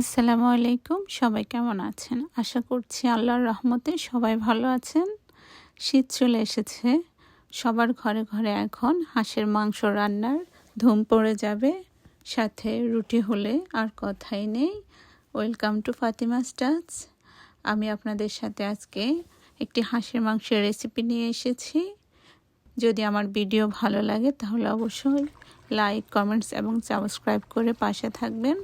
আসসালামু আলাইকুম। সবাই কেমন আছেন? আশা করছি আল্লাহর রহমতে সবাই ভালো আছেন। শীত চলে এসেছে। সবার ঘরে ঘরে এখন হাঁসের মাংস রান্নার ধুম পড়ে যাবে। সাথে রুটি হলে আর কথাই নেই। ওয়েলকাম টু ফাতিমা স্টাচ আমি আপনাদের সাথে আজকে একটি হাঁসের মাংসের রেসিপি নিয়ে এসেছি। যদি আমার ভিডিও ভালো লাগে তাহলে অবশ্যই লাইক কমেন্টস এবং সাবস্ক্রাইব করে পাশে থাকবেন।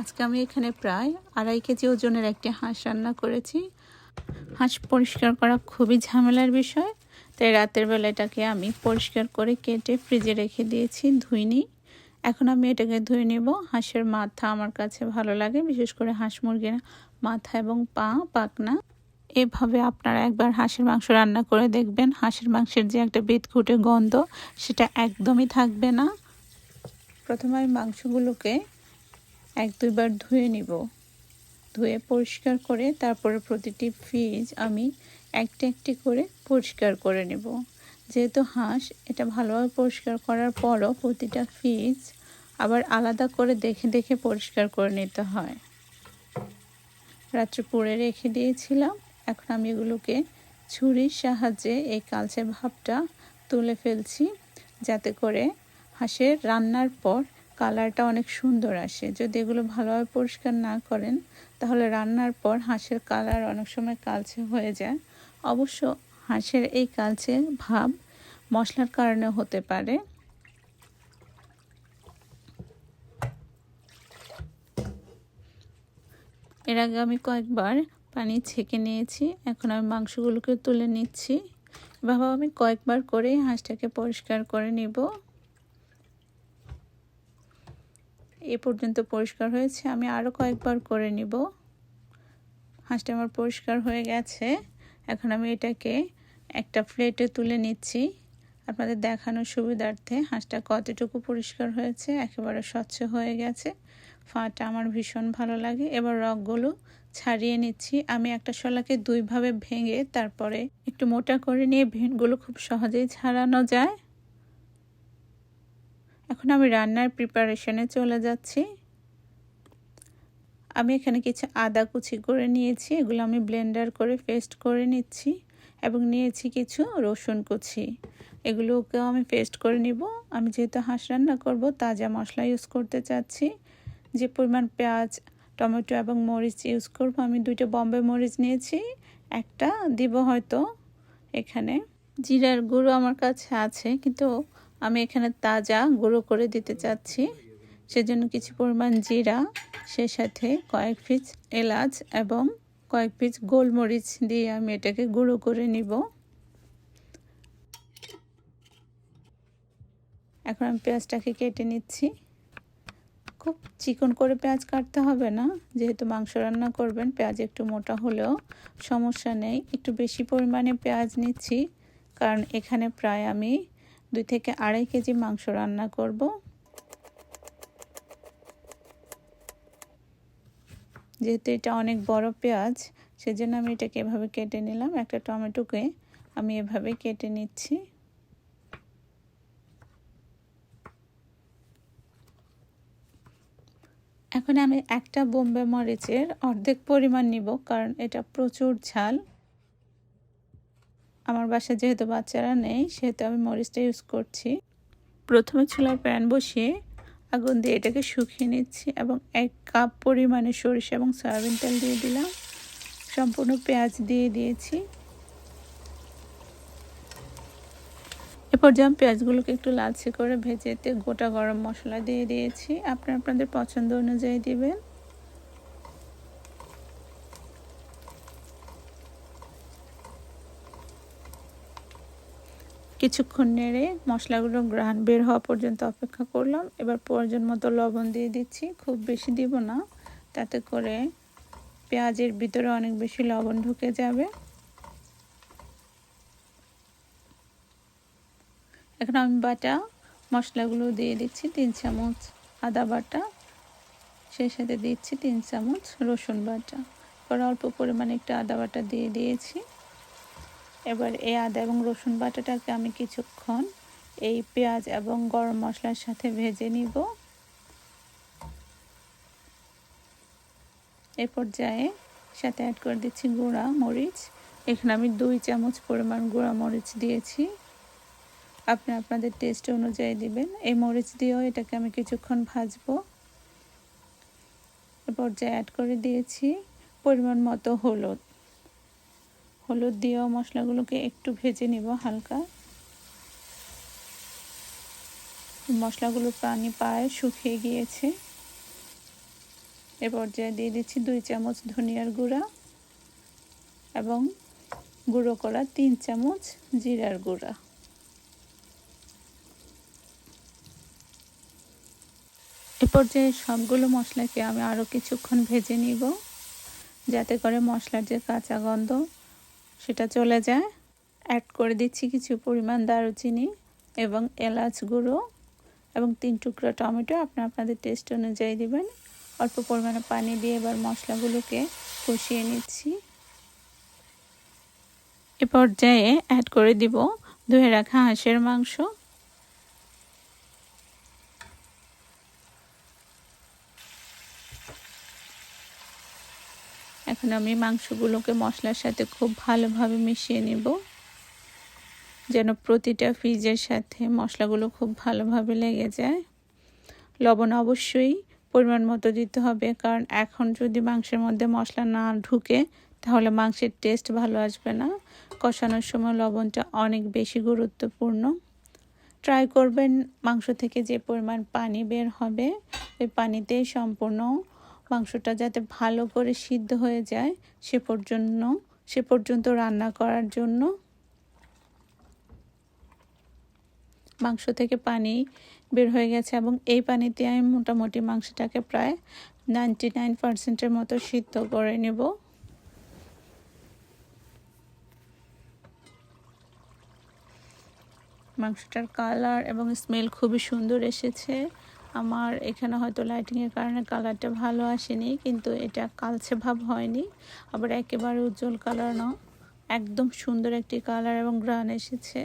আজকে আমি এখানে প্রায় আড়াই কেজি ওজনের একটি হাঁস রান্না করেছি। হাঁস পরিষ্কার করা খুবই ঝামেলার বিষয়, তাই রাতের বেলাটাকে আমি পরিষ্কার করে কেটে ফ্রিজে রেখে দিয়েছি, ধুইনি। এখন আমি এটাকে ধুয়ে নেব। হাঁসের মাথা আমার কাছে ভালো লাগে, বিশেষ করে হাঁস মুরগির মাথা এবং পা পাকনা এভাবে আপনারা একবার হাঁসের মাংস রান্না করে দেখবেন। হাঁসের মাংসের যে একটা বিদঘুটে গন্ধ, সেটা একদমই থাকবে না। প্রথমে আমি মাংসগুলোকে এক দুইবার ধুয়ে নিব। ধুয়ে পরিষ্কার করে তারপরে প্রতিটি ফিজ আমি একটি একটি করে পরিষ্কার করে নেব। যেহেতু হাঁস, এটা ভালোভাবে পরিষ্কার করার পরও প্রতিটা ফিজ আবার আলাদা করে দেখে দেখে পরিষ্কার করে নিতে হয়। রাত্রে পুড়ে রেখে দিয়েছিলাম। এখন আমি এগুলোকে ছুরির সাহায্যে এই কালচে ভাবটা তুলে ফেলছি, যাতে করে হাঁসের রান্নার পর কালারটা অনেক সুন্দর আসে। যদি এগুলো ভালোভাবে পরিষ্কার না করেন, তাহলে রান্নার পর হাঁসের কালার অনেক সময় কালচে হয়ে যায়। অবশ্য হাঁসের এই কালচে ভাব মশলার কারণে হতে পারে। এর আগে আমি কয়েকবার পানি ছেঁকে নিয়েছি, এখন আমি মাংসগুলোকে তুলে নিচ্ছি। এভাবে আমি কয়েকবার করে হাঁসটাকে পরিষ্কার করে নিব। এ পর্যন্ত পরিষ্কার হয়েছে। আমি আরও কয়েকবার করে নিব। হাঁসটা আমার পরিষ্কার হয়ে গেছে। এখন আমি এটাকে একটা প্লেটে তুলে নিচ্ছি। আপনাদের দেখানোর সুবিধার্থে হাঁসটা কতটুকু পরিষ্কার হয়েছে, একেবারে স্বচ্ছ হয়ে গেছে। ফাটা আমার ভীষণ ভালো লাগে। এবার রগগুলো ছাড়িয়ে নিচ্ছি। আমি একটা শলাকে দুইভাবে ভেঙে তারপরে একটু মোটা করে নিয়ে ভেনগুলো খুব সহজেই ছাড়ানো যায়। এখন আমি রান্নার প্রিপারেশনে চলে যাচ্ছি। আমি এখানে কিছু আদা কুচি করে নিয়েছি, এগুলো আমি ব্লেন্ডার করে পেস্ট করে নিচ্ছি এবং নিয়েছি কিছু রসুন কুচি। এগুলোকেও আমি পেস্ট করে নিব। আমি যেহেতু হাঁস রান্না করব, তাজা মশলা ইউজ করতে চাচ্ছি। যে পরিমাণ পেঁয়াজ, টমেটো এবং মরিচ ইউজ করব, আমি দুইটা বম্বে মরিচ নিয়েছি, একটা দিব হয়তো এখানে। জিরার গুঁড়ো আমার কাছে আছে, কিন্তু আমি এখানে তাজা গুঁড়ো করে দিতে চাচ্ছি। সেজন্য কিছু পরিমাণ জিরা সে সাথে কয়েক পিস এলাচ এবং কয়েক পিস গোলমরিচ দিয়ে আমি এটাকে গুঁড়ো করে নিব। এখন আমি পেঁয়াজটাকে কেটে নিচ্ছি। খুব চিকন করে পেঁয়াজ কাটতে হবে না, যেহেতু মাংস রান্না করবেন, পেঁয়াজ একটু মোটা হলেও সমস্যা নেই। একটু বেশি পরিমাণে পেঁয়াজ নিচ্ছি, কারণ এখানে প্রায় আমি দুই থেকে আড়াই কেজি মাংস রান্না করব। যেহেতু এটা অনেক বড় পেঁয়াজ, সেজন্য আমি এটাকে এভাবে কেটে নিলাম। একটা টমেটোকে আমি এভাবে কেটে নিচ্ছি। এখন আমি একটা বোম্বে মরিচের অর্ধেক পরিমাণ নিব, কারণ এটা প্রচুর ঝাল। আমার বাসায় যেহেতু বাচ্চারা নেই, সেহেতু আমি মরিচটা ইউজ করছি। প্রথমে চুলায় প্যান বসিয়ে আগুন দিয়ে এটাকে শুকিয়ে নিচ্ছি এবং এক কাপ পরিমাণে সরিষা এবং সয়াবিন তেল দিয়ে দিলাম। সম্পূর্ণ পেঁয়াজ দিয়ে দিয়েছি। এরপর যেমন পেঁয়াজগুলোকে একটু লালচে করে ভেজেতে গোটা গরম মশলা দিয়ে দিয়েছি। আপনার আপনাদের পছন্দ অনুযায়ী দিবেন। কিছুক্ষণ নেড়ে মশলাগুলো গ্রান বের হওয়া পর্যন্ত অপেক্ষা করলাম। এবার প্রয়োজন মতো লবণ দিয়ে দিচ্ছি। খুব বেশি দিব না, তাতে করে পেঁয়াজের ভিতরে অনেক বেশি লবণ ঢুকে যাবে। এখন আমি বাটা মশলাগুলো দিয়ে দিচ্ছি, তিন চামচ আদা বাটা, সেই সাথে দিচ্ছি তিন চামচ রসুন বাটা। পরে অল্প পরিমাণে একটু আদা বাটা দিয়ে দিয়েছি। এবার এই আদা এবং রসুন বাটাটাকে আমি কিছুক্ষণ এই পেঁয়াজ এবং গরম মশলার সাথে ভেজে নিব। এ পর্যায়ে সাথে অ্যাড করে দিচ্ছি গুঁড়া মরিচ। এখানে আমি দুই চামচ পরিমাণ গুঁড়া মরিচ দিয়েছি। আপনি আপনাদের টেস্ট অনুযায়ী দিবেন। এই মরিচ দিয়েও এটাকে আমি কিছুক্ষণ ভাজবো। এ পর্যায়ে অ্যাড করে দিয়েছি পরিমাণ মতো হলুদ। হলুদ দিয়েও মশলাগুলোকে একটু ভেজে নিব হালকা। মশলাগুলো পানি পায়ে শুকিয়ে গিয়েছে। এ পর্যায়ে দিয়ে দিচ্ছি দুই চামচ ধনিয়ার গুঁড়া এবং গুঁড়ো করা তিন চামচ জিরার গুঁড়া। এ পর্যায়ে সবগুলো মশলাকে আমি আরও কিছুক্ষণ ভেজে নিব, যাতে করে মশলার যে কাঁচা গন্ধ সেটা চলে যায়। অ্যাড করে দিচ্ছি কিছু পরিমাণ দারুচিনি এবং এলাচ গুঁড়ো এবং তিন টুকরো টমেটো। আপনি আপনাদের টেস্ট অনুযায়ী দেবেন। অল্প পরিমাণে পানি দিয়ে এবার মশলাগুলোকে কষিয়ে নিচ্ছি। এ পর্যায়ে অ্যাড করে দিব ধুয়ে রাখা হাঁসের মাংস। এখন আমি মাংসগুলোকে মশলার সাথে খুব ভালোভাবে মিশিয়ে নেব। যেন প্রতিটা ফ্রিজের সাথে মশলাগুলো খুব ভালোভাবে লেগে যায়। লবণ অবশ্যই পরিমাণ মতো দিতে হবে, কারণ এখন যদি মাংসের মধ্যে মশলা না ঢুকে, তাহলে মাংসের টেস্ট ভালো আসবে না। কষানোর সময় লবণটা অনেক বেশি গুরুত্বপূর্ণ। ট্রাই করবেন মাংস থেকে যে পরিমাণ পানি বের হবে। ওই পানিতেই সম্পূর্ণ মাংসটা যাতে ভালো করে সিদ্ধ হয়ে যায়, সে পর্যন্ত সে পর্যন্ত রান্না করার জন্য মাংস থেকে পানি বের হয়ে গেছে এবং এই পানিতে আমি মোটামুটি মাংসটাকে প্রায় নাইনটি নাইন পার্সেন্টের মতো সিদ্ধ করে নেব। মাংসটার কালার এবং স্মেল খুবই সুন্দর এসেছে। আমার এখানে হয়তো লাইটিংয়ের কারণে কালারটা ভালো আসেনি, কিন্তু এটা কালচে ভাব হয়নি। আবার একেবারে উজ্জ্বল কালার না, একদম সুন্দর একটি কালার এবং গ্রান এসেছে।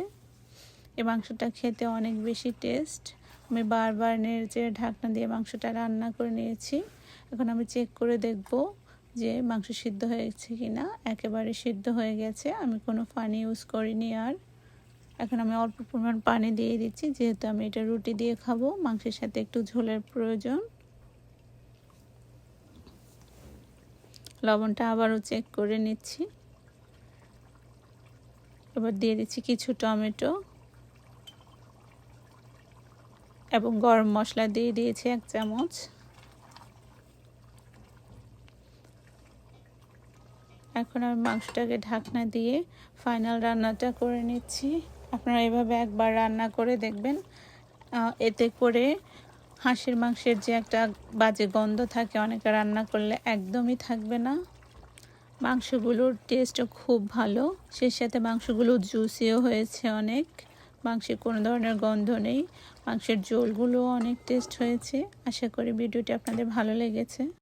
এই মাংসটা খেতে অনেক বেশি টেস্ট আমি বারবার নেড়ে ঢাকনা দিয়ে মাংসটা রান্না করে নিয়েছি। এখন আমি চেক করে দেখব যে মাংস সিদ্ধ হয়েছে কি না একেবারে সিদ্ধ হয়ে গেছে, আমি কোনো পানি ইউজ করিনি আর। এখন আমি অল্প পরিমাণ পানি দিয়ে দিচ্ছি, যেহেতু আমি এটা রুটি দিয়ে খাব, মাংসের সাথে একটু ঝোলের প্রয়োজন। লবণটা আবারও চেক করে নিচ্ছি। এবার দিয়ে দিচ্ছি কিছু টমেটো এবং গরম মশলা দিয়ে দিয়েছি এক চামচ। এখন আমি মাংসটাকে ঢাকনা দিয়ে ফাইনাল রান্নাটা করে নিচ্ছি। আপনারা এভাবে একবার রান্না করে দেখবেন। এতে করে হাঁসের মাংসের যে একটা বাজে গন্ধ থাকে, অনেকে রান্না করলে একদমই থাকবে না। মাংসগুলোর টেস্টও খুব ভালো। সে সাথে মাংসগুলো জুসিও হয়েছে অনেক। মাংসে কোনো ধরনের গন্ধ নেই। মাংসের ঝোলগুলো অনেক টেস্ট হয়েছে। আশা করি ভিডিওটি আপনাদের ভালো লেগেছে।